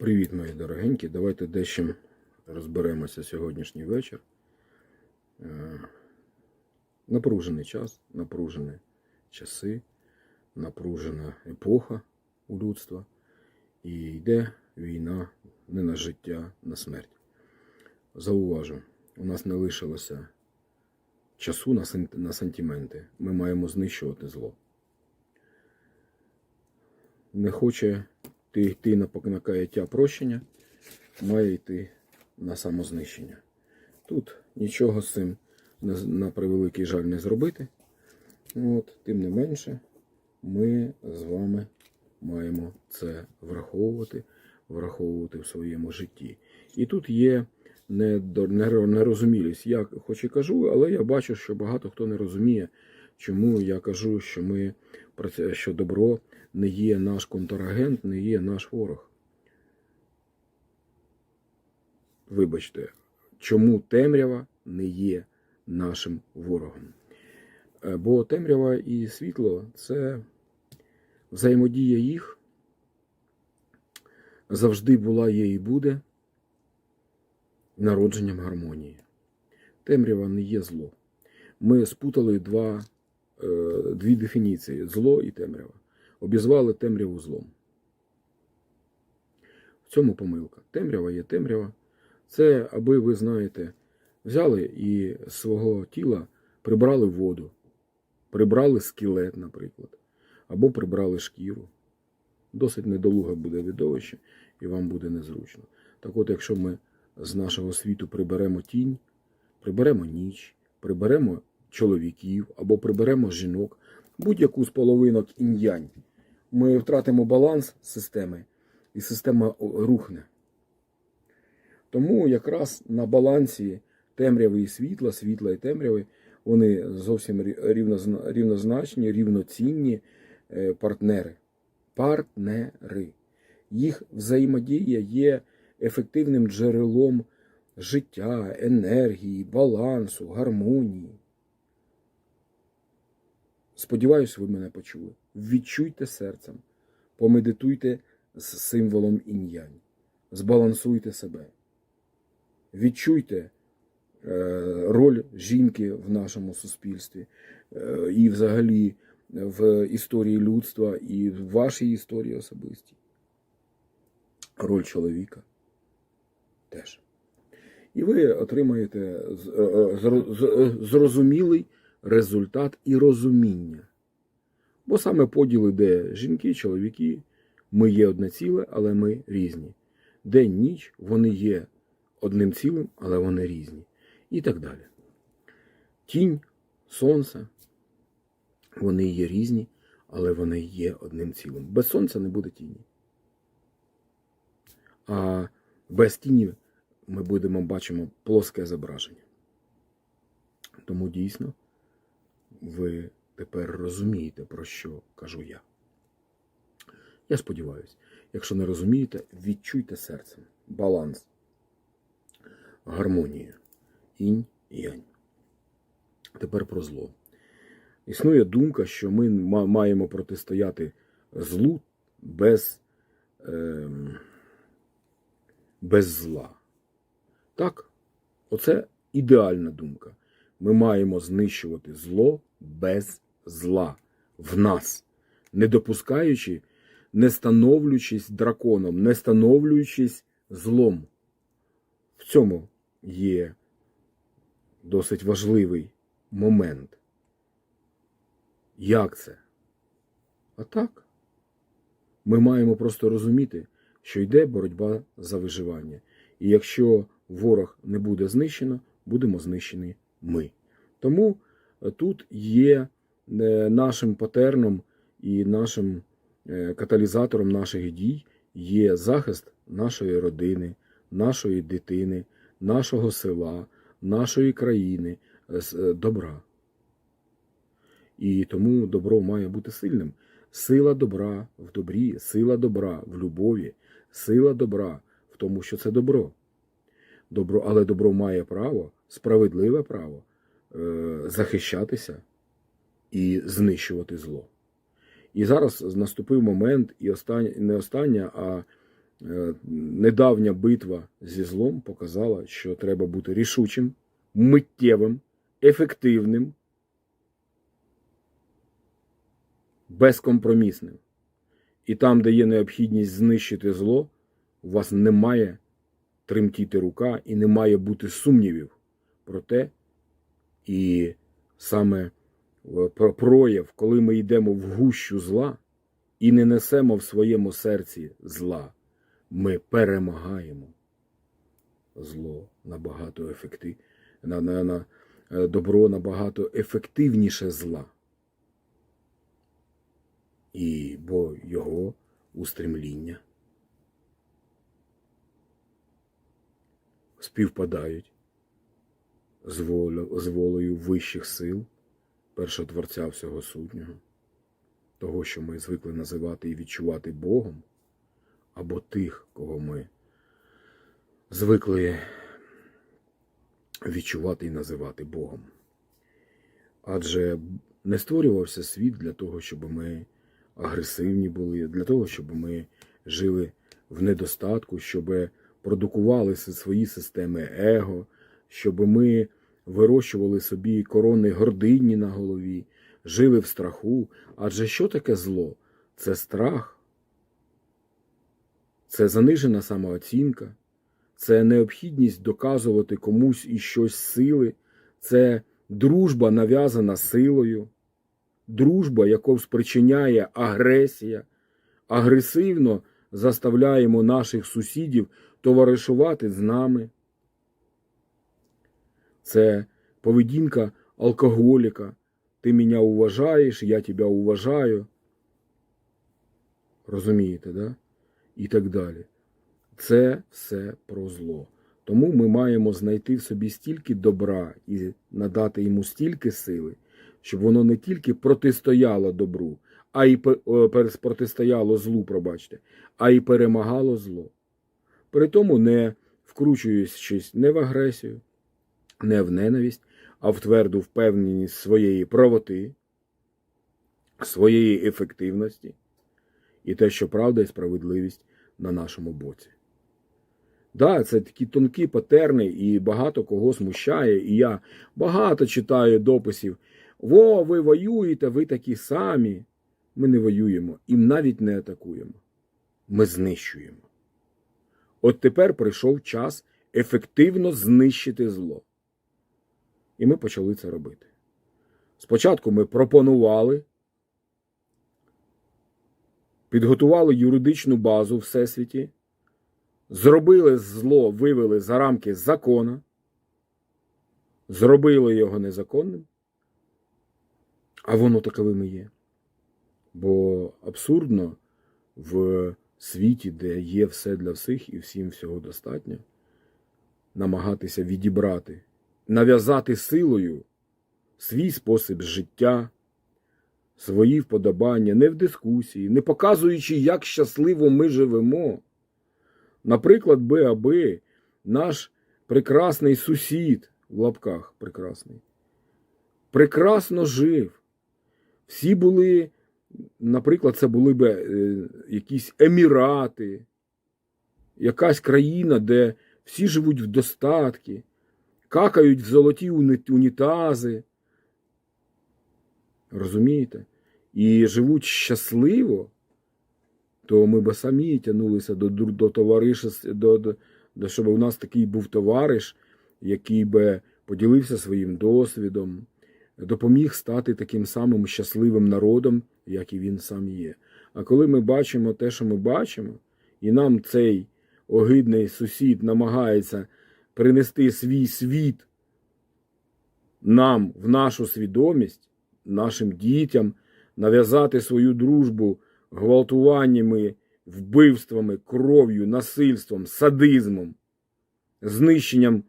Привіт, мої дорогенькі. Давайте дещо розберемося сьогоднішній вечір. Е, Напружений час, напружені часи, напружена епоха у людства. І йде війна не на життя, на смерть. Зауважу, у нас не лишилося часу на, сантименти. Ми маємо знищувати зло. Не хоче йти на каяття прощення, має йти на самознищення. Тут нічого з цим на, превеликий жаль не зробити. От, тим не менше, ми з вами маємо це враховувати, враховувати в своєму житті. І тут є нерозумілість. Я хоч і кажу, але я бачу, що багато хто не розуміє, чому я кажу, що ми що добро не є наш контрагент, не є наш ворог. Вибачте, чому темрява не є нашим ворогом? Е, Бо темрява і світло це взаємодія їх завжди була, є і буде народженням гармонії. Темрява не є зло. Ми спутали два, дві дефініції зло і темрява. Обізвали темряву злом. В цьому помилка. Темрява є темрява. Це, аби ви знаєте, взяли і з свого тіла прибрали воду, прибрали скелет, наприклад, або прибрали шкіру. Досить недолуге буде видовище, і вам буде незручно. Так от, якщо ми з нашого світу приберемо тінь, приберемо ніч, приберемо чоловіків або приберемо жінок, будь-яку з половинок інь-янь, ми втратимо баланс системи, і система рухне. Тому якраз на балансі темряви і світла, світла і темряви, вони зовсім рівнозначні, рівноцінні е, партнери. Партнери. Їх взаємодія є ефективним джерелом життя, енергії, балансу, гармонії. Сподіваюсь, ви мене почули. Відчуйте серцем, помедитуйте з символом інь-янь, збалансуйте себе. Відчуйте е, роль жінки в нашому суспільстві е, і взагалі в історії людства, і в вашій історії особистій. Роль чоловіка теж. І ви отримаєте е, зрозумілий результат і розуміння. Бо саме поділ іде жінки, чоловіки, ми є одне ціле, але ми різні. День, ніч, вони є одним цілим, але вони різні. І так далі. Тінь, сонце, вони є різні, але вони є одним цілим. Без сонця не буде тіні. А без тіні ми будемо бачимо плоске зображення. Тому дійсно ви тепер розумієте, про що кажу я. Я сподіваюся, якщо не розумієте, відчуйте серцем баланс, гармонію, інь і янь. Тепер про зло. Існує думка, що ми маємо протистояти злу без, ем, без зла. Так, оце ідеальна думка. Ми маємо знищувати зло без зла в нас, не допускаючи, не становлюючись драконом, не становлюючись злом. В цьому є досить важливий момент. Як це? А так. Ми маємо просто розуміти, що йде боротьба за виживання. І якщо ворог не буде знищено, будемо знищені ми. Тому тут є е, нашим патерном і нашим е, каталізатором наших дій є захист нашої родини, нашої дитини, нашого села, нашої країни, з- е, добра. І тому добро має бути сильним. Сила добра в добрі, сила добра в любові, сила добра в тому, що це добро. Добро, але добро має право, справедливе право захищатися і знищувати зло. І зараз наступив момент, і остання, не остання, а е, недавня битва зі злом показала, що треба бути рішучим, миттєвим, ефективним, безкомпромісним. І там, де є необхідність знищити зло, у вас немає тремтіти рука і не має бути сумнівів про те, і саме е, про прояв, коли ми йдемо в гущу зла і не несемо в своєму серці зла, ми перемагаємо зло набагато ефектив... на, на, на е, добро набагато ефективніше зла. І бо його устремління співпадають з, волю, з волею вищих сил, першотворця всього сутнього, того, що ми звикли називати і відчувати Богом, або тих, кого ми звикли відчувати і називати Богом. Адже не створювався світ для того, щоб ми агресивні були, для того, щоб ми жили в недостатку, щоб продукували свої системи его, щоб ми вирощували собі корони гордині на голові, жили в страху. Адже що таке зло? Це страх, це занижена самооцінка, це необхідність доказувати комусь і щось сили, це дружба нав'язана силою, дружба, яку спричиняє агресія, агресивно заставляємо наших сусідів товаришувати з нами. Це поведінка алкоголіка. Ти мене уважаєш, я тебе уважаю. Розумієте, да? І так далі. Це все про зло. Тому ми маємо знайти в собі стільки добра і надати йому стільки сили, щоб воно не тільки протистояло добру, а й пер- протистояло злу, пробачте, а й перемагало зло. При тому не вкручуючись не в агресію, не в ненависть, а в тверду впевненість своєї правоти, своєї ефективності і те, що правда і справедливість на нашому боці. Да, це такі тонкі патерни, і багато кого смущає. І я багато читаю дописів. Во, ви воюєте, ви такі самі. Ми не воюємо і навіть не атакуємо. Ми знищуємо. От тепер прийшов час ефективно знищити зло. І ми почали це робити. Спочатку ми пропонували, підготували юридичну базу всесвіті, зробили зло, вивели за рамки закона, зробили його незаконним, а воно таковим і є. Бо абсурдно в світі, де є все для всіх і всім всього достатньо, намагатися відібрати, нав'язати силою свій спосіб життя, свої вподобання, не в дискусії, не показуючи, як щасливо ми живемо. Наприклад, би аби наш прекрасний сусід в лапках прекрасний, прекрасно жив. Всі були, наприклад, це були би е, якісь емірати, якась країна, де всі живуть в достатки, какають в золоті унітази. Розумієте? І живуть щасливо, то ми би самі тягнулися до, до товариша, до, до, до, щоб у нас такий був товариш, який би поділився своїм досвідом, допоміг стати таким самим щасливим народом, як і він сам є. А коли ми бачимо те, що ми бачимо, і нам цей огидний сусід намагається принести свій світ нам в нашу свідомість, нашим дітям, нав'язати свою дружбу гвалтуваннями, вбивствами, кров'ю, насильством, садизмом, знищенням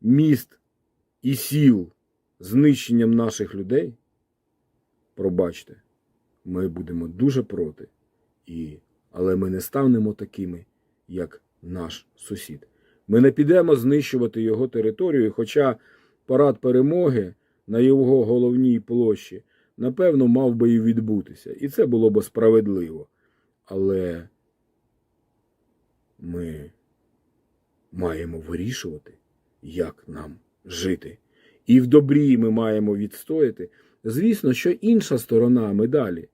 міст і сіл, знищенням наших людей, пробачте, ми будемо дуже проти, і, але ми не станемо такими, як наш сусід. Ми не підемо знищувати його територію, хоча парад перемоги на його головній площі, напевно, мав би і відбутися. І це було б справедливо. Але ми маємо вирішувати, як нам жити. І в добрі ми маємо відстояти. Звісно, що інша сторона медалі.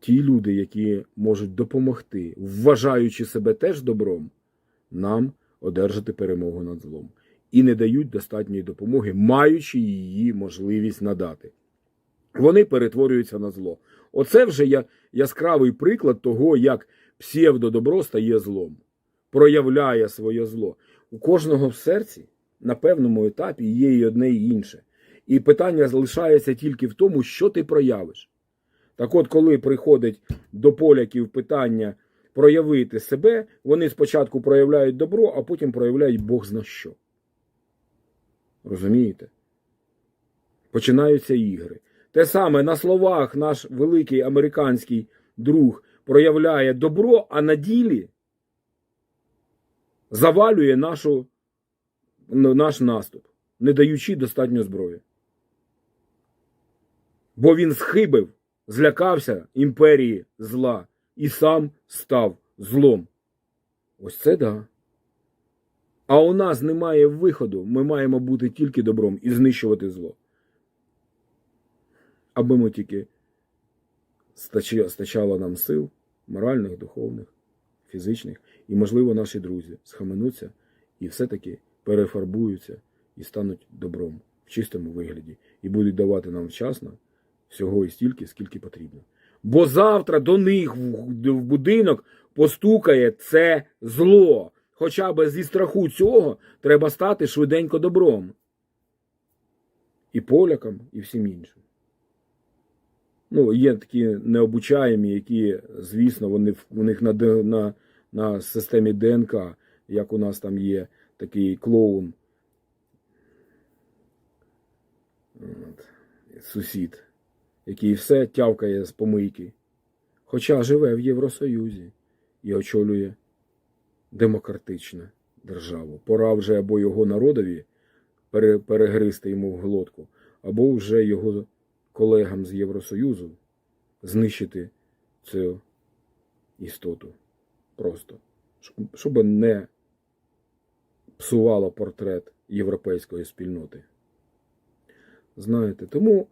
Ті люди, які можуть допомогти, вважаючи себе теж добром, нам одержати перемогу над злом. І не дають достатньої допомоги, маючи її можливість надати. Вони перетворюються на зло. Оце вже я, яскравий приклад того, як псевдодобро стає злом, проявляє своє зло. У кожного в серці на певному етапі є і одне і інше. І питання залишається тільки в тому, що ти проявиш. Так от, коли приходить до поляків питання проявити себе, вони спочатку проявляють добро, а потім проявляють Бог зна що. Розумієте? Починаються ігри. Те саме на словах наш великий американський друг проявляє добро, а на ділі завалює нашу, наш наступ, не даючи достатньо зброї. Бо він схибив, злякався імперії зла і сам став злом. Ось це да. А у нас немає виходу, ми маємо бути тільки добром і знищувати зло. Аби ми тільки стачало нам сил, моральних, духовних, фізичних, і, можливо, наші друзі схаменуться і все-таки перефарбуються і стануть добром в чистому вигляді, і будуть давати нам вчасно всього і стільки, скільки потрібно. Бо завтра до них в будинок постукає це зло. Хоча б зі страху цього треба стати швиденько добром. І полякам, і всім іншим. Ну, є такі необучаємі, які, звісно, вони у них на, на, на системі ДНК, як у нас там є такий клоун. От, сусід, який все тявкає з помийки. Хоча живе в Євросоюзі і очолює демократичну державу. Пора вже або його народові перегризти йому в глотку, або вже його колегам з Євросоюзу знищити цю істоту. Просто. Щоб- не псувало портрет європейської спільноти. Знаєте, тому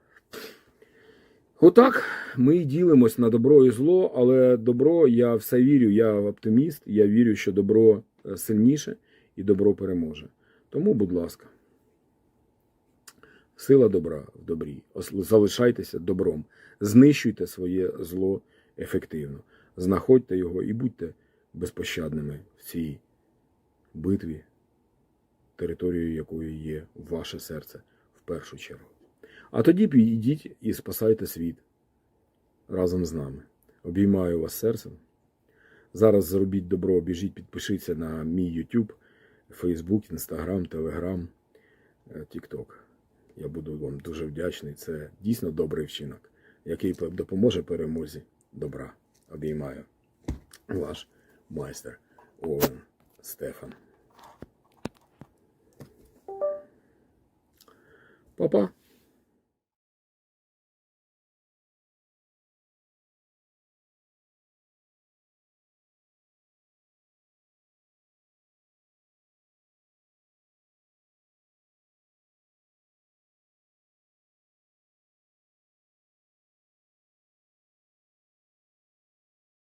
отак ми ділимось на добро і зло, але добро, я все вірю, я оптиміст, я вірю, що добро е, сильніше і добро переможе. Тому, будь ласка, сила добра в добрі. Залишайтеся добром, знищуйте своє зло ефективно, знаходьте його і будьте безпощадними в цій битві, територією якої є ваше серце в першу чергу. А тоді підіть і спасайте світ разом з нами. Обіймаю вас серцем. Зараз зробіть добро, біжіть, підпишіться на мій YouTube, Facebook, Instagram, Telegram, е, TikTok. Я буду вам дуже вдячний. Це дійсно добрий вчинок, який допоможе перемозі добра. Обіймаю. Ваш майстер Овен Стефан. Па-па.